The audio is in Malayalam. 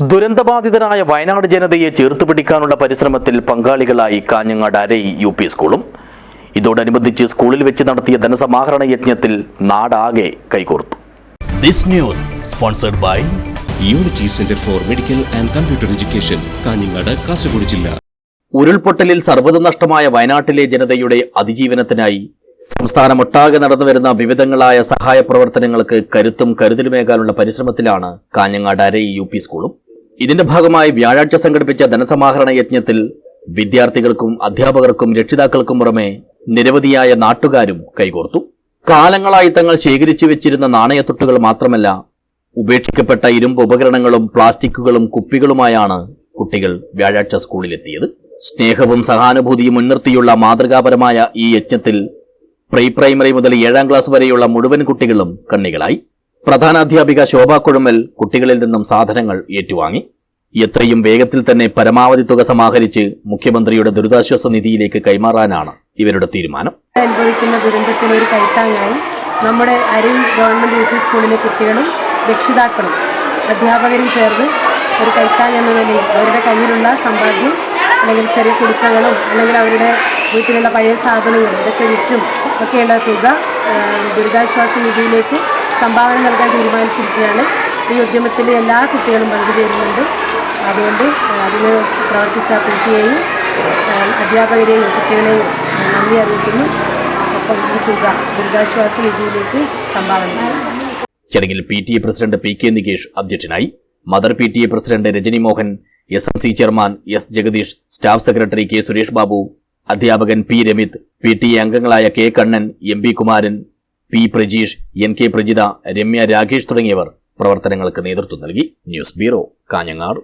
ദുരന്തബാധിതരായ വയനാട് ജനതയെ ചേർത്ത് പിടിക്കാനുള്ള പരിശ്രമത്തിൽ പങ്കാളികളായി കാഞ്ഞങ്ങാട് അരൈ യു പി സ്കൂളും. ഇതോടനുബന്ധിച്ച് സ്കൂളിൽ വെച്ച് നടത്തിയ ധനസമാഹരണ യജ്ഞത്തിൽ നാടാകെ കൈകോർത്തു. This news sponsored by unity centre for medical and computer education Kanhangad Kasaragod ജില്ല. ഉരുൾപൊട്ടലിൽ സർവത നഷ്ടമായ വയനാട്ടിലെ ജനതയുടെ അതിജീവനത്തിനായി സംസ്ഥാനമൊട്ടാകെ നടന്നുവരുന്ന വിവിധങ്ങളായ സഹായ പ്രവർത്തനങ്ങൾക്ക് കരുത്തും കരുതലുമേകാനുള്ള പരിശ്രമത്തിലാണ് കാഞ്ഞങ്ങാട് അരൈ യു പി സ്കൂളും. ഇതിന്റെ ഭാഗമായി വ്യാഴാഴ്ച സംഘടിപ്പിച്ച ധനസമാഹരണ യജ്ഞത്തിൽ വിദ്യാർത്ഥികൾക്കും അധ്യാപകർക്കും രക്ഷിതാക്കൾക്കും പുറമെ നിരവധിയായ നാട്ടുകാരും കൈകോർത്തു. കാലങ്ങളായി തങ്ങൾ ശേഖരിച്ചു വെച്ചിരുന്ന നാണയത്തൊട്ടുകൾ മാത്രമല്ല ഉപേക്ഷിക്കപ്പെട്ട ഇരുമ്പ് ഉപകരണങ്ങളും പ്ലാസ്റ്റിക്കുകളും കുപ്പികളുമായാണ് കുട്ടികൾ വ്യാഴാഴ്ച സ്കൂളിലെത്തിയത്. സ്നേഹവും സഹാനുഭൂതിയും മുൻനിർത്തിയുള്ള മാതൃകാപരമായ ഈ യജ്ഞത്തിൽ പ്രീ പ്രൈമറി മുതൽ ഏഴാം ക്ലാസ് വരെയുള്ള മുഴുവൻ കുട്ടികളും കണ്ണികളായി. പ്രധാനാധ്യാപിക ശോഭാ കുഴമ്മൽ കുട്ടികളിൽ നിന്നും സാധനങ്ങൾ ഏറ്റുവാങ്ങി. എത്രയും വേഗത്തിൽ തന്നെ പരമാവധി തുക സമാഹരിച്ച് മുഖ്യമന്ത്രിയുടെ ദുരിതാശ്വാസ നിധിയിലേക്ക് കൈമാറാനാണ് ഇവരുടെ തീരുമാനം. അനുഭവിക്കുന്ന ദുരന്തത്തിന് ഒരു കൈത്താങ്ങായി നമ്മുടെ അരിൽ ഗവൺമെന്റ് യു പി സ്കൂളിലെ കുട്ടികളും രക്ഷിതാക്കളും അധ്യാപകരും ചേർന്ന് ഒരു കൈത്താങ് എന്ന നിലയിൽ അവരുടെ കയ്യിലുള്ള സമ്പാദ്യം അല്ലെങ്കിൽ ചെറിയ കുടുക്കകളും അല്ലെങ്കിൽ അവരുടെ വീട്ടിലുള്ള പഴയ സാധനങ്ങളും ഇതൊക്കെ വിറ്റും ഒക്കെയുള്ള തുക ദുരിതാശ്വാസ നിധിയിലേക്ക് സംഭാവന നൽകാൻ തീരുമാനിച്ചിരിക്കുകയാണ്. ഈ ഉദ്യമത്തിൽ എല്ലാ കുട്ടികളും പങ്കുചേരുന്നുണ്ട് അതുകൊണ്ട് അതിന് പ്രവർത്തിച്ച പി ടിയെയും അധ്യാപകരെയും കുട്ടികളെയും നന്ദി അറിയിക്കുന്നു. ഒപ്പം ഈ തുക ദുരിതാശ്വാസ നിധിയിലേക്ക് സംഭാവന ചടങ്ങിൽ P T A president P K Nikesh അധ്യക്ഷനായി mother P T A president Rajani Mohan S M C chairman S Jagadish staff secretary K Suresh Babu അധ്യാപകൻ P Ramith P T A അംഗങ്ങളായ K Kannan M P Kumaran P Prajeesh N K Prajitha Ramya Rakesh തുടങ്ങിയവർ പ്രവർത്തനങ്ങൾക്ക് നേതൃത്വം നൽകി. News bureau Kanhangad.